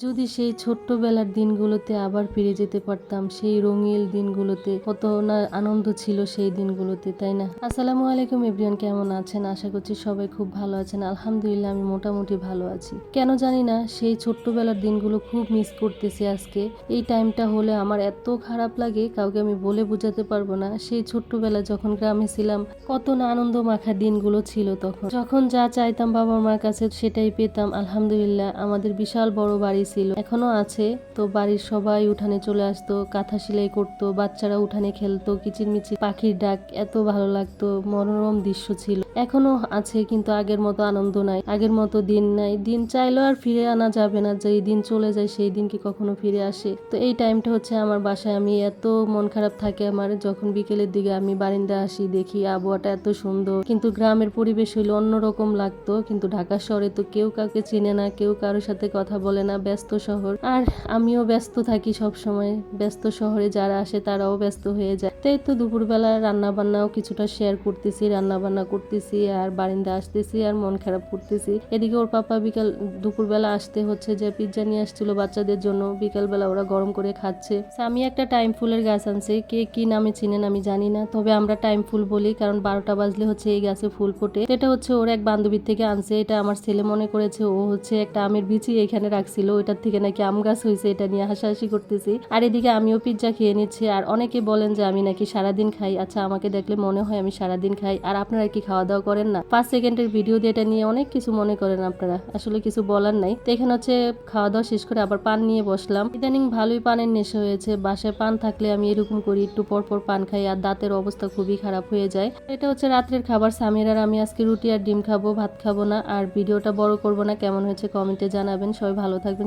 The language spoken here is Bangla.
যদি সেই ছোট্টবেলার দিনগুলোতে আবার ফিরে যেতে পারতাম, সেই রঙিল দিনগুলোতে কত না আনন্দ ছিল সেই দিনগুলোতে, তাই না? আসসালামু আলাইকুম এভরিয়ান কেমন আছেন? আশা করছি সবাই খুব ভালো আছেন। আলহামদুলিল্লাহ, আমি মোটামুটি ভালো আছি। কেন জানি না, সেই ছোট্টবেলার দিনগুলো খুব মিস করতেছি আজকে। এই টাইমটা হলে আমার এত খারাপ লাগে, কাউকে আমি বলে বোঝাতে পারব না। সেই ছোট্টবেলা যখন গ্রামে ছিলাম, কত না আনন্দ মাখা দিনগুলো ছিল তখন। যখন যা চাইতাম বাবা মার কাছে, সেটাই পেতাম। আলহামদুলিল্লাহ, আমাদের বিশাল বড় বাড়ি ছিল। এখনও আছে। তো বাড়ির সবাই উঠানে চলে আসতো, কাঁথা সেলাই করতো, বাচ্চারা উঠানে খেলতো, কিচিরমিচির, পাখির ডাক, এত ভালো লাগতো, মনোরম দৃশ্য ছিল। এখনও আছে, কিন্তু আগের মতো আনন্দ নাই। আগের মতো দিন নাই। দিন চাইলেও আর ফিরে আনা যাবে না। যে দিন চলে যায়, সেই দিন কি কখনো ফিরে আসে? তো এই টাইমটা হচ্ছে আমার বাসায়। আমি এত মন খারাপ থাকে আমার। যখন বিকেলের দিকে আমি বারিন্দা আসি, দেখি আবহাওয়াটা এত সুন্দর। কিন্তু গ্রামের পরিবেশ হইলে অন্যরকম লাগতো। কিন্তু ঢাকা শহরে তো কেউ কাউকে চিনে না, কেউ কারোর সাথে কথা বলে না ব্যস্ত শহর। আর আমিও ব্যস্ত থাকি সব সময় ব্যস্ত শহরে যারা আসে তারাও ব্যস্ত হয়ে যায়। তাই তো দুপুরবেলা রান্না বান্নাও কিছুটা শেয়ার করতেছি রান্না বান্না করতেছি, আর বারিন্দা আসতেছি, আর মন খারাপ করতেছি। এদিকে ওর পাপা বিকাল, দুপুরবেলা আসতে হচ্ছে যে পিৎজা নিয়ে আসছিল বাচ্চাদের জন্য। বিকালবেলা ওরা গরম করে খাচ্ছে। আমি একটা টাইম ফুলের গাছ আনছি। কে কি নামে চিনেন আমি জানি না। তবে আমরা টাইম ফুল বলি, কারণ বারোটা বাজলে হচ্ছে এই গাছে ফুল ফোটে। এটা হচ্ছে ওর এক বান্ধবীর থেকে আনছে। এটা আমার ছেলে মনে করেছে। ও হচ্ছে একটা আমের বিচি এখানে রাখছিল। ওইটার থেকে নাকি আম গাছ হয়েছে, এটা নিয়ে হাসাহাসি করতেছি। আর এদিকে আমিও পিৎজা খেয়ে নিচ্ছি, আর অনেকে বলেন যে আমি নাকি সারাদিন খাই। আচ্ছা আমাকে দেখলে মনে হয় আমি সারাদিন খাই, আর আপনারা কি খাওয়া দাওয়া করেন না? পাঁচ সেকেন্ডের ভিডিও দিয়ে এটা নিয়ে অনেক কিছু মনে করেন আপনারা। আসলে কিছু বলার নাই। তো এখানে হচ্ছে খাওয়া দাওয়া শেষ করে আবার পান নিয়ে বসলাম। ইদানিং ভালোই পানের নেশা হয়েছে। বাসায় পান থাকলে আমি এরকম করি, একটু পর পর পান খাই, আর দাঁতের অবস্থা খুবই খারাপ হয়ে যায়। এটা হচ্ছে রাত্রের খাবার। সামির আর আমি আজকে রুটি আর ডিম খাব, ভাত খাব না। আর ভিডিওটা বড় করব না, কেমন হয়েছে কমেন্টে জানাবেন। সবাই ভালো থাকবেন